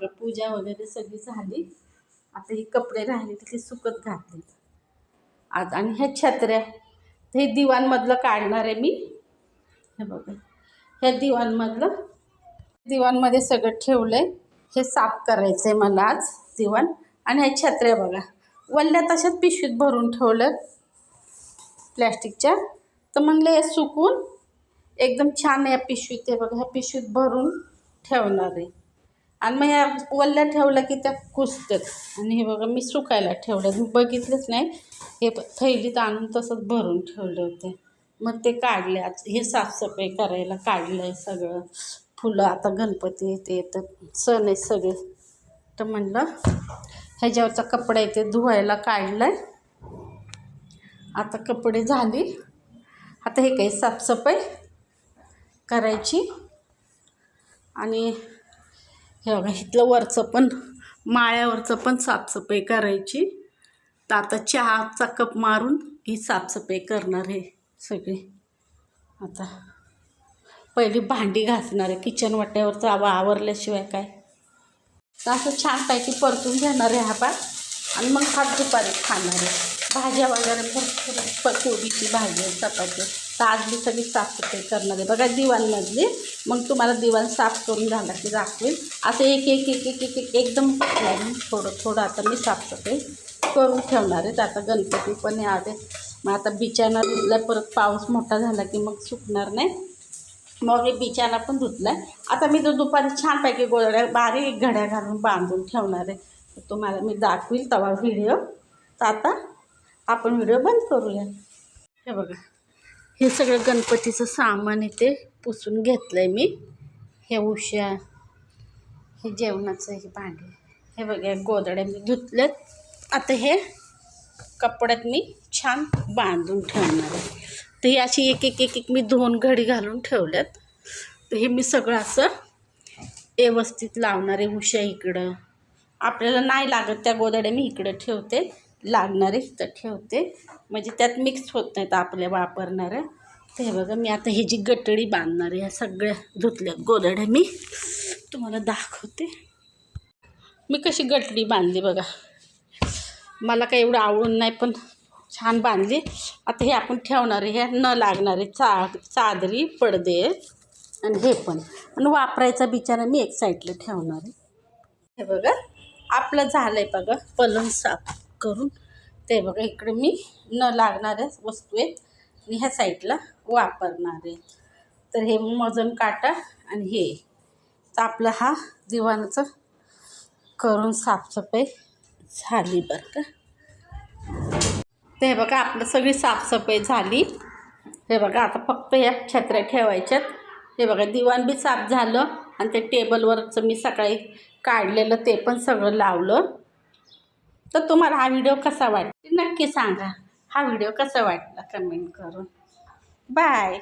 बघा पूजा वगैरे सगळी झाली. आता ही कपडे राहिले ते सुकत घातले आज आणि ह्या छत्र्या हे दिवाणमधलं काढणार आहे मी. हे बघा ह्या दिवाणमधलं दिवाणमध्ये सगळं ठेवलं आहे हे साफ करायचं आहे मला आज दिवाण. आणि ह्या छत्र्या बघा वल्ल्या तशाच पिशवीत भरून ठेवलं प्लॅस्टिकच्या. तर म्हणलं हे सुकून एकदम छान या पिशवीत. आहे बघा ह्या पिशवीत भरून ठेवणार आहे. आणि मग ह्या वल्ल्या ठेवल्या की त्या कुसतात आणि हे बघा मी सुकायला ठेवलं मी बघितलंच नाही. हे थैलीत आणून तसंच भरून ठेवले होते. मग ते काढले. आज हे साफसफाई करायला काढलं आहे सगळं. फुलं आता गणपती येते येतात सण आहे सगळे. तर म्हणलं ह्याच्यावरचा कपडा आहे ते धुवायला काढला आहे आता कपडे झाली. आता हे काही साफसफाई करायची. आणि हे बघा इथलं वरचं पण माळ्यावरचं पण साफसफाई करायची. तर आता चहाचा कप मारून ही साफसफाई करणार आहे सगळी. आता पहिली भांडी घासणार आहे. किचन वाट्यावरचं आवा आवरल्याशिवाय काय? तर असं छानपैकी परतून घेणार आहे हा पाय आणि मग हात दुपारी खाणार आहे. भाज्या वगैरे भरपूर कोबीची भाजी आहे, चपाती. तर आज मी सगळी साफसफाई करणार आहे. बघा दिवाणमधली मग तुम्हाला दिवाण साफ करून झाला की दाखवेल असं एक एक एक एक एक एक एकदम थोडं थोडं आता मी साफसफाई करून ठेवणार आहे. तर आता गणपती पण आहे. मग आता बिचाना धुतला परत पाऊस मोठा झाला की मग सुकणार नाही. मग मी बिचाना पण धुतला आहे आता मी तो दुपारी छानपैकी गोळ्या बारीक घड्या घालून बांधून ठेवणार आहे. तर तुम्हाला मी दाखवील तवा व्हिडिओ. तर आता आपण व्हिडिओ बंद करूया. हे बघा. हे सगळं गणपतीचं सामान इथे पुसून घेतलं आहे मी. हे उश्या हे जेवणाचं हे भांडे हे बघा गोदड्या मी धुतलेत आता हे कपड्यात मी छान बांधून ठेवणार आहे. तर ही अशी एक एक एक एक मी दोन घडी घालून ठेवल्यात. तर हे मी सगळं असं व्यवस्थित लावणार आहे उशा इकडं. आपल्याला नाही लागत त्या गोदड्या मी इकडं ठेवते. लागणारे तर ठेवते. म्हणजे त्यात मिक्स होत नाहीत आपल्या वापरणाऱ्या तर हे बघा मी आता ही जी गटडी बांधणार आहे ह्या सगळ्या धुतल्या गोदड्या मी तुम्हाला दाखवते. मी कशी गटडी बांधली बघा. मला काही एवढं आवडून नाही पण छान बांधली. आता हे आपण ठेवणार आहे ह्या न लागणारे चा चादरी पडदे आणि हे पण. आणि वापरायचा बिचारा मी एक साईडला ठेवणार आहे. हे बघा आपलं झालं आहे बघा पलंग साफ. करून ते बघा इकडे मी न लागणाऱ्या वस्तू आहेत. आणि ह्या साईडला वापरणार आहे. तर हे वजन काटा आणि हे तर आपलं हा दिवाणाचं करून साफसफाई झाली बरं का. ते बघा आपलं सगळी साफसफाई झाली. हे बघा आता फक्त या छत्र्या ठेवायच्यात. हे बघा दिवाण बी साफ झालं आणि ते टेबलवरचं मी सकाळी काढलेलं ते पण सगळं लावलं. तर तुम्हाला हा व्हिडिओ कसा वाटते नक्की सांगा. हा व्हिडिओ कसा वाटला? कमेंट करून. बाय